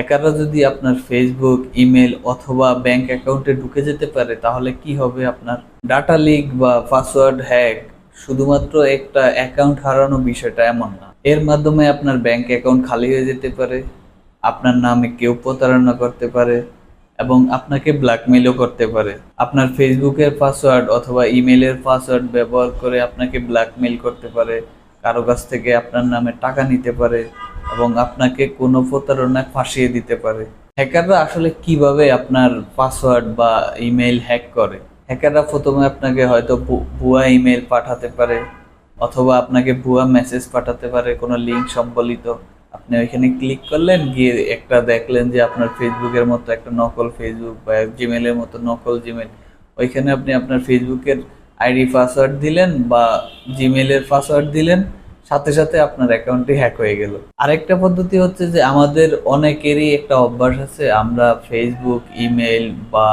হ্যাকাররা যদি আপনার Facebook email অথবা ব্যাংক অ্যাকাউন্টে ঢুকে যেতে পারে, তাহলে কি হবে আপনার? ডাটা লিক বা পাসওয়ার্ড হ্যাক শুধুমাত্র একটা অ্যাকাউন্ট হারানো বিষয়টা এমন না। এর মাধ্যমে আপনার ব্যাংক অ্যাকাউন্ট খালি হয়ে যেতে পারে, আপনার নামে কেউ প্রতারণা করতে পারে এবং আপনাকে ব্ল্যাকমেলও করতে পারে। আপনার ফেসবুকের পাসওয়ার্ড অথবা ইমেলের পাসওয়ার্ড ব্যবহার করে আপনাকে ব্ল্যাকমেল করতে পারে, কারও কাছ থেকে আপনার নামে টাকা নিতে পারে এবং আপনাকে কোনো প্রতারণায় ফাঁসিয়ে দিতে পারে। হ্যাকাররা আসলে কীভাবে আপনার পাসওয়ার্ড বা ইমেইল হ্যাক করে? হ্যাকাররা প্রথমে আপনাকে হয়তো ভুয়া ইমেল পাঠাতে পারে, অথবা আপনাকে ভুয়া মেসেজ পাঠাতে পারে, কোনো লিঙ্ক সম্বলিত। আপনি ওইখানে ক্লিক করলেন, গিয়ে একটা দেখলেন যে আপনার ফেসবুকের মতো একটা নকল ফেসবুক বা জিমেলের মতো নকল জিমেল ওইখানে আপনি আপনার ফেসবুকের আইডি পাসওয়ার্ড দিলেন বা জিমেলের পাসওয়ার্ড দিলেন সাথে সাথে আপনার অ্যাকাউন্টটি হ্যাক হয়ে গেল। আরেকটা পদ্ধতি হচ্ছে যে আমাদের অনেকেরই একটা অভ্যাস আছে, আমরা ফেসবুক ইমেল বা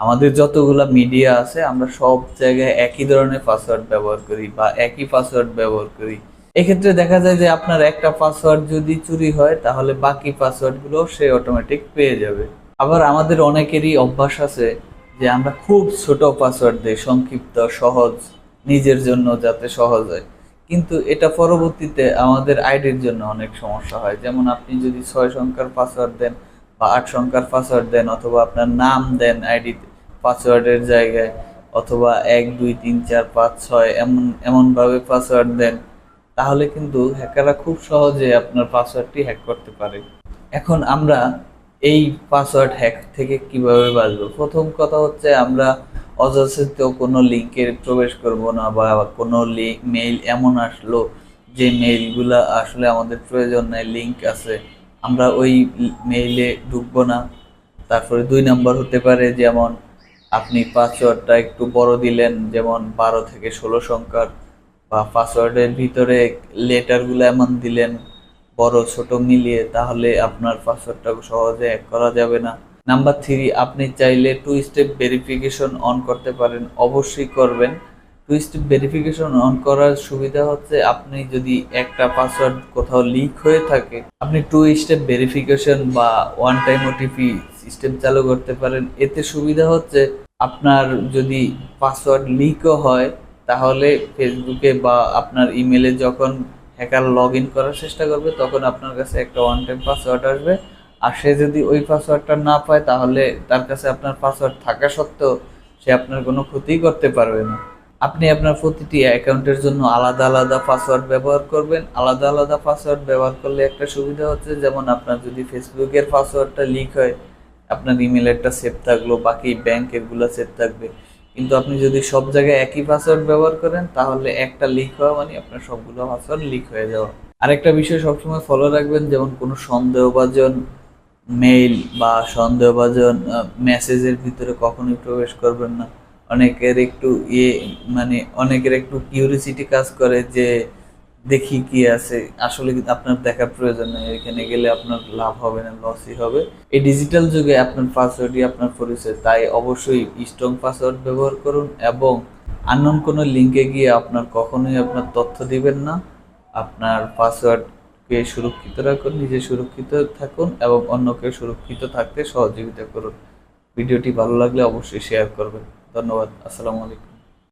আমাদের যতগুলা মিডিয়া আছে, আমরা সব জায়গায় একই ধরনের পাসওয়ার্ড ব্যবহার করি বা একই পাসওয়ার্ড ব্যবহার করি। এক্ষেত্রে দেখা যায় যে আপনার একটা পাসওয়ার্ড যদি চুরি হয়, তাহলে বাকি পাসওয়ার্ডগুলো সে অটোমেটিক পেয়ে যাবে। আবার আমাদের অনেকেরই অভ্যাস আছে যে আমরা খুব ছোট পাসওয়ার্ড দিই, সংক্ষিপ্ত, সহজ, নিজের জন্য যাতে সহজ হয়। কিন্তু এটা পরবর্তীতে আমাদের আইডির জন্য অনেক সমস্যা হয়। যেমন আপনি যদি ছয় সংখ্যার পাসওয়ার্ড দেন বা আট সংখ্যার পাসওয়ার্ড দেন অথবা আপনার নাম দেন আইডি পাসওয়ার্ডের জায়গায়, অথবা এক, দুই, তিন, চার, পাঁচ, ছয় এমন, এমনভাবে পাসওয়ার্ড দেন, তাহলে কিন্তু হ্যাকাররা খুব সহজে আপনার পাসওয়ার্ডটি হ্যাক করতে পারে। এখন আমরা এই পাসওয়ার্ড হ্যাক থেকে কীভাবে বাঁচবো? প্রথম কথা হচ্ছে আমরা অযাচিত কোনো লিঙ্কে প্রবেশ করব না বা কোনো মেইল এমন আসলো যে মেইলগুলো আসলে আমাদের প্রয়োজন নাই লিঙ্ক আছে, আমরা ওই মেইলে ঢুকবো না। তারপরে দুই নাম্বার হতে পারে যেমন আপনি পাসওয়ার্ডটা একটু বড় দিলেন, যেমন বারো থেকে ষোলো সংখ্যার, বা পাসওয়ার্ডের ভিতরে লেটারগুলো এমন দিলেন, বড় ছোট মিলিয়ে, তাহলে আপনার পাসওয়ার্ডটা সহজে হ্যাক করা যাবে না। নাম্বার থ্রি আপনি চাইলে টু স্টেপ ভেরিফিকেশন অন করতে পারেন, অবশ্যই করবেন। টু স্টেপ ভেরিফিকেশন অন করার সুবিধা হচ্ছে আপনি যদি একটা পাসওয়ার্ড কোথাও লিক হয়ে থাকে, আপনি টু স্টেপ ভেরিফিকেশন বা ওয়ান টাইম ওটিপি সিস্টেম চালু করতে পারেন। এতে সুবিধা হচ্ছে আপনার যদি পাসওয়ার্ড লিকও হয়, তাহলে ফেসবুকে বা আপনার ইমেলে যখন হ্যাকার লগ ইন করার চেষ্টা করবে, তখন আপনার কাছে একটা ওয়ান টাইম পাসওয়ার্ড আসবে। আর সে যদি ওই পাসওয়ার্ডটা না পায়, তাহলে তার কাছে আপনার পাসওয়ার্ড থাকা সত্ত্বেও সে আপনার কোনো ক্ষতিই করতে পারবে না। আপনি আপনার প্রতিটি অ্যাকাউন্টের জন্য আলাদা আলাদা পাসওয়ার্ড ব্যবহার করবেন। আলাদা আলাদা পাসওয়ার্ড ব্যবহার করলে একটা সুবিধা হচ্ছে, যেমন আপনার যদি ফেসবুকের পাসওয়ার্ডটা লিক হয়, আপনার ইমেলেরটা সেভ থাকল, বাকি ব্যাংকেরগুলো সেভ থাকবে। কিন্তু আপনি যদি সব জায়গায় একই পাসওয়ার্ড ব্যবহার করেন, তাহলে একটা লিক হওয়া মানে আপনার সবগুলো পাসওয়ার্ড লিক হয়ে যাওয়া। আরেকটা বিষয় সবসময় ফলো রাখবেন, যেমন কোনো সন্দেহভাজন মেইল বা সন্দেহভাজন মেসেজের ভিতরে কখনোই প্রবেশ করবেন না। অনেকের একটু ইয়ে মানে অনেকের একটু কিউরিসিটি কাজ করে যে, দেখি কি আছে, আসলে আপনার দেখার প্রয়োজন নেই, এখানে গেলে আপনার লাভ হবে না লসই হবে। এই ডিজিটাল যুগে আপনার পাসওয়ার্ডই আপনার পরিচয়, তাই অবশ্যই স্ট্রং পাসওয়ার্ড ব্যবহার করুন এবং আননোন কোনো লিঙ্কে গিয়ে আপনার কখনোই আপনার তথ্য দিবেন না। আপনার পাসওয়ার্ডকে সুরক্ষিত রাখুন, নিজে সুরক্ষিত থাকুন এবং অন্যকে সুরক্ষিত থাকতে সহযোগিতা করুন। ভিডিওটি ভালো লাগলে অবশ্যই শেয়ার করবেন। ধন্যবাদ, আসসালামু আলাইকুম।